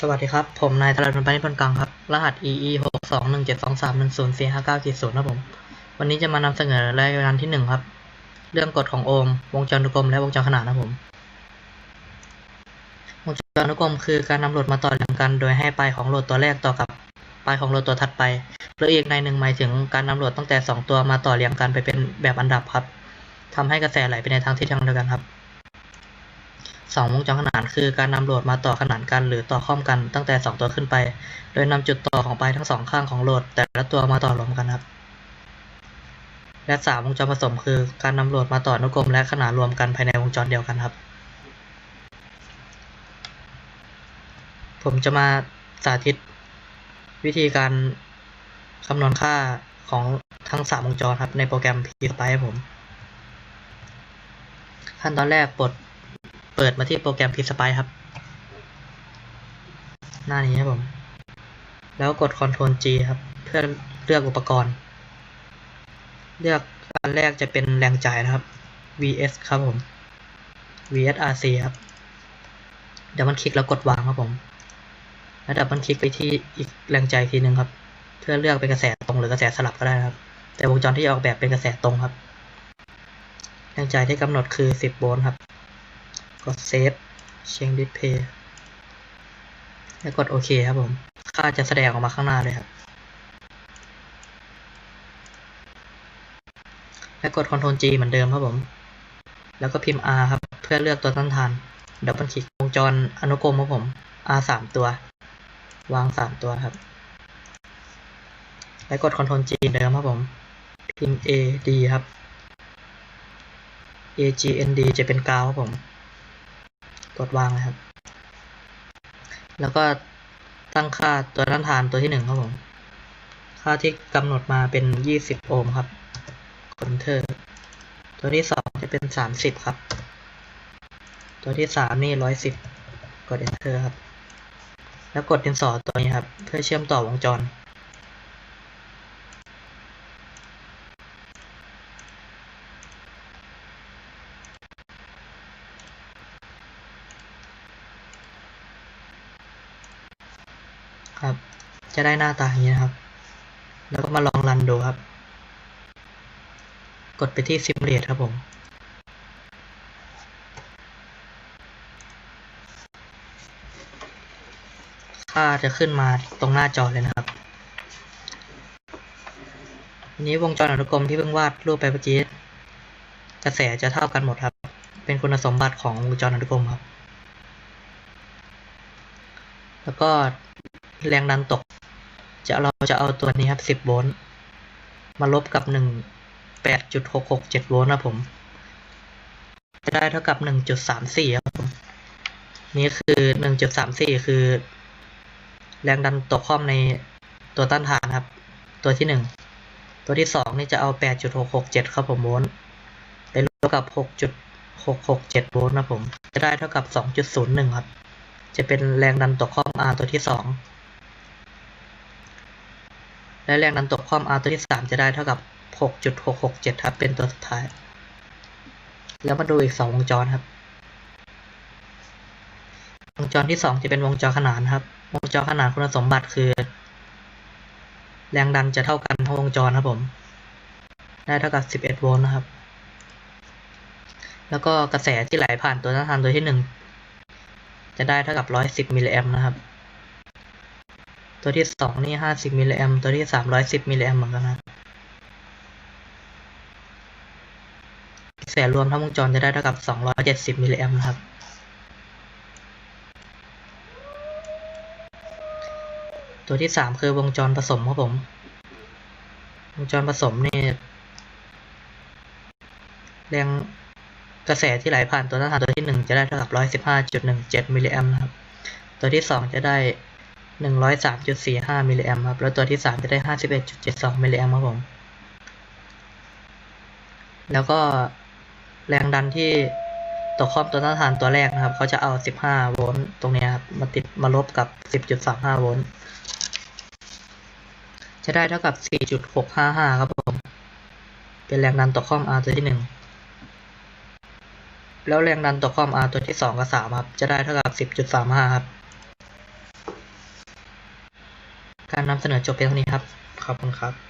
สวัสดีครับ ผมนายธราดลปานิพนธ์กลางครับ รหัส EE หกสองหนึ่งเจ็ดสองสามหนึ่งศูนย์สี่ห้าเก้าขีดศูนย์ครับผม วันนี้จะมานำเสนอรายงานที่หนึ่งครับ เรื่องกฎของโอห์ม วงจรอนุกรมและวงจรขนานนะผม วงจรอนุกรมคือการนำโหลดมาต่อเรียงกัน โดยให้ปลายของโหลดตัวแรกต่อกับปลายของโหลดตัวถัดไป หรืออีกในหนึ่งหมายถึงการนำโหลดตั้งแต่สองตัวมาต่อเรียงกันไปเป็นแบบอันดับครับทำให้กระแสไหลไปในทางทิศทางเดียวกันครับ สองวงจรขนานคือการนำโหลดมาต่อขนานกันหรือต่อข้อมกันตั้งแต่สองตัวขึ้นไป โดยนำจุดต่อของปลายทั้งสองข้างของโหลด แต่ละตัวมาต่อรวมกันครับ และสามวงจรผสมคือการนำโหลดมาต่ออนุกรมและขนานรวมกันภายในวงจรเดียวกันครับ ผมจะมาสาธิต วิธีการคำนวณค่าของทั้งสามวงจรครับในโปรแกรม PSpice ให้ผม ขั้นตอนแรกปลด เปิดมาที่โปรแกรม PSpice ครับ หน้านี้ครับผม แล้วกด Ctrl G ครับ เพื่อเลือกอุปกรณ์ เลือกอันแรกจะเป็นแรงจ่ายนะครับ VS ครับผม VSRC ครับเดี๋ยวมันคลิกแล้วกดวางครับผม แล้วดับมันคลิกไปที่อีกแรงจ่ายทีหนึ่งครับ เพื่อเลือกเป็นกระแสตรงหรือกระแสสลับก็ได้นะครับ แต่วงจรที่ออกแบบเป็นกระแสตรงครับ แรงจ่ายที่กำหนดคือ 10 โวลต์ครับ กด Save Change Display แล้วกดโอเคครับผม ค่าจะแสดงออกมาข้างหน้าเลยครับ แล้วกด Ctrl G เหมือนเดิมครับผม แล้วก็พิมพ์ R ครับ เพื่อเลือกตัวต้นทานดับเบิลคลิกวงจรอนุกรมครับผม R สามตัว วางสามตัวครับ แล้วกด Ctrl G เดิมครับผม พิมพ์ A D ครับ A G N D จะเป็นกาวครับผม กดวางเลยครับ แล้วก็ตั้งค่าตัวต้านทานตัวที่หนึ่งครับผม ค่าที่กำหนดมาเป็น 20 โอห์มครับกด Enter ตัวที่สองจะเป็น 30 ครับ ตัวที่สามนี่ 110 กด Enter ครับ แล้วกดดินสอตัวนี้ครับ เพื่อเชื่อมต่อวงจร ครับ จะได้หน้าตาอย่างนี้นะครับ แล้วก็มาลองรันดูครับ กดไปที่ Simulate ครับผมค่าจะขึ้นมาตรงหน้าจอเลยนะครับนนี้วงจรอนุกรมที่เพิ่งวาดรูปไปเมื่อกี้กระแสจะเท่ากันหมดครับ เป็นคุณสมบัติของวงจรอนุกรมครับ แล้วก็ แรงดันตก จะเราจะเอาตัวนี้ครับ 10 โวลต์ มาลบกับ 1 8.667 โวลต์นะผม จะได้เท่ากับ 1.34 ครับผม นี่คือ 1.34 คือ แรงดันตกข้อมในตัวต้านทานครับ ตัวที่ 1 ตัวที่ 2 นี่จะเอา 8.667 ครับผมโวลต์ ไปลบกับ 6.667 โวลต์นะผม จะได้เท่ากับ 2.01 ครับจะเป็นแรงดันตกข้อม R ตัวที่2 และแรงดันตกข้อม R ตัวที่ 3 จะได้เท่ากับ 6.667ครับ เป็นตัวสุดท้าย แล้วมาดูอีก 2 วงจรครับ วงจรที่ 2 จะเป็นวงจรขนานครับ วงจรขนานคุณสมบัติคือ แรงดันจะเท่ากันทั้งวงจรครับผม ได้เท่ากับ 11 โวลต์นะครับ แล้วก็กระแสที่ไหลผ่านตัวต้านทานตัวที่ 1 จะได้เท่ากับ 110 มิลลิแอมป์นะครับ ตัวที่2นี่50มิลลิแอมตัวที่3 110มิลลิแอมเหมือนกันนะกระแสรวมทั้งวงจรจะได้เท่ากับ270มิลลิแอมนะครับตัวที่3คือวงจรผสมครับผม วงจรผสมนี่แรงกระแสที่ไหลผ่านตัวต้านทานตัวที่1จะได้เท่ากับ115.17มิลลิแอมนะครับ ตัวที่2จะได้ 103.45มิลลิแอมป์ครับ แล้วตัวที่3จะได้51.72มิลลิแอมป์ครับผม แล้วก็แรงดันที่ตกครอบตัวต้านทานตัวแรกนะครับ เขาจะเอา15โวลต์ตรงนี้ครับ มาติดมาลบกับ10.35โวลต์จะได้เท่ากับ 4.655 ครับผม เป็นแรงดันตกข้อม R ตัวที่ 1 แล้วแรงดันตกข้อม R ตัวที่ 2 กับ 3 ครับ จะได้เท่ากับ 10.35 ครับ การนำเสนอจบเพียงเท่านี้ครับ ขอบคุณครับ